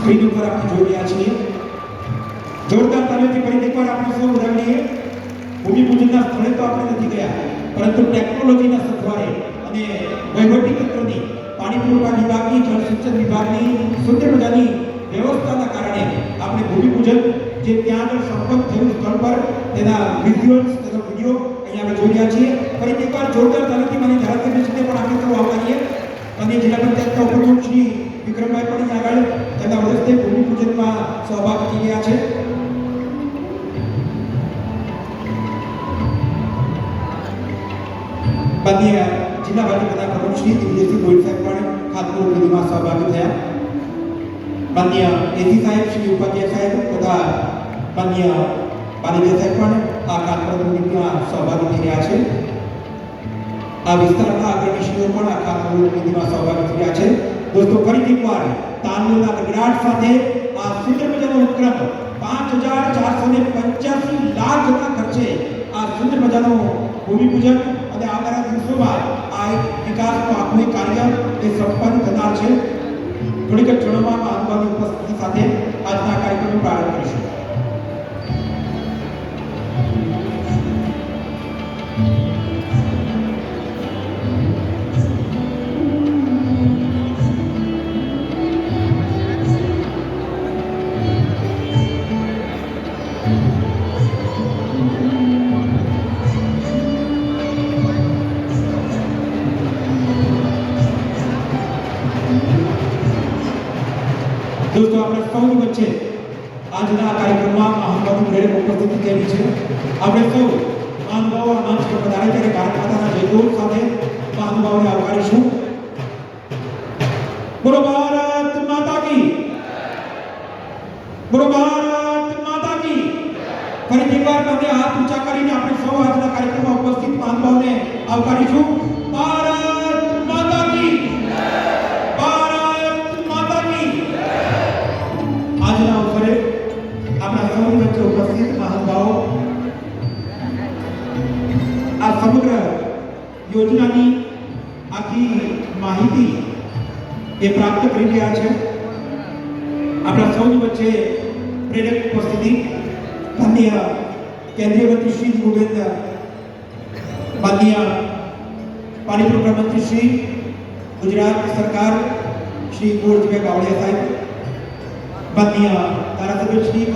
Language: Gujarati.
સ્ક્રીન ઉપર આપણે જોઈ રહ્યા છીએ. જોરદાર તાલીમથી ફરી એકવાર આપણે સૌ વધાવીએ ભૂમિપૂજનના સ્થળે તો આપણે નથી ગયા, પરંતુ ટેકનોલોજીના સથવારે અને વહીવટી તંત્રની પાણી પુરવઠા વિભાગની જળસિંચન વિભાગની સુંદર મજાની વ્યવસ્થાના કારણે આપણે ભૂમિપૂજન જે ત્યાં સંપન્ન થયું સ્થળ પર તેના વિઝ્યુઅલ્સ તેનો વીડિયો અહીંયા આપણે જોઈ રહ્યા છીએ. ફરી એકવાર જોરદાર તાલીમથી મને ધારાસભ્યશ્રીને પણ આપણે સૌ આભારીએ અને જિલ્લા પંચાયતના ઉપપ્રમુખ શ્રી વિક્રમભાઈ પણ અહીંયા આગળ તેમના વરસથી ભૂમિપૂજનમાં સહભાગી થઈ રહ્યા છે. માનનીય જિલ્લા ભાજપના પ્રમુખ શ્રી દિવ્યસિંહ ગોહિલ સાહેબ પણ ખાતમુહૂર્ત વિધિમાં સહભાગી થયા. માન્ય એસી સાહેબ, શ્રી ઉપાધ્યાય સાહેબ તથા માન્ય પાલિકા સાહેબ પણ આ કાર્યક્રમ વિધિમાં સહભાગી થઈ રહ્યા છે. આ વિસ્તારના અગ્રણીશ્રીઓ પણ આ ખાતમુહૂર્ત વિધિમાં સહભાગી રહ્યા છે. દોસ્તો, ફરીથી એકવાર તાંડવના ગગડાટ સાથે આ સુંદર મજાનો ઉપક્રમ પાંચ હજાર ચારસો ને પંચ્યાસી લાખના ખર્ચે આ સુંદર મજાનો ભૂમિપૂજન અને આવનારા દિવસોમાં આ એક વિકાસનું આખું કાર્ય એ સંપન્ન થનાર છે. થોડીક ક્ષણોમાં મહાનુભાવની ઉપસ્થિતિ સાથે આજના કાર્યક્રમનો પ્રારંભ કરીશું. દોસ્તો, આપણે સૌની વચ્ચે આજના કાર્યક્રમમાં મહાનુભાવની પ્રેરક ઉપસ્થિતિ કેવી છે? આપણે સૌ મહાનુભાવો આ મંચ પર પધારે ત્યારે ભારત માતાના જયઘોષ સાથે મહાનુભાવોને આવકારીશું. બોલો, ભારત માતા કી. બોલો, ભારત માતા કી. ફરીથી એકવાર બંને હાથ ઊંચા કરીને આપણે સૌ આજના કાર્યક્રમમાં ઉપસ્થિત મહાનુભાવોને આવકારીશું. આ સમગ્ર યોજનાની આખી માહિતી એ પ્રાપ્ત કરી રહ્યા છે આપણા સૌની વચ્ચે પ્રેરક ઉપસ્થિતિ માનનીય કેન્દ્રીય મંત્રી શ્રી ગોવિંદ માનનીય પાણી પુરવઠા મંત્રી શ્રી ગુજરાત સરકાર શ્રી કુંવરજીભાઈ બાવળિયા સાહેબ માનનીય ધારાસભ્ય શ્રી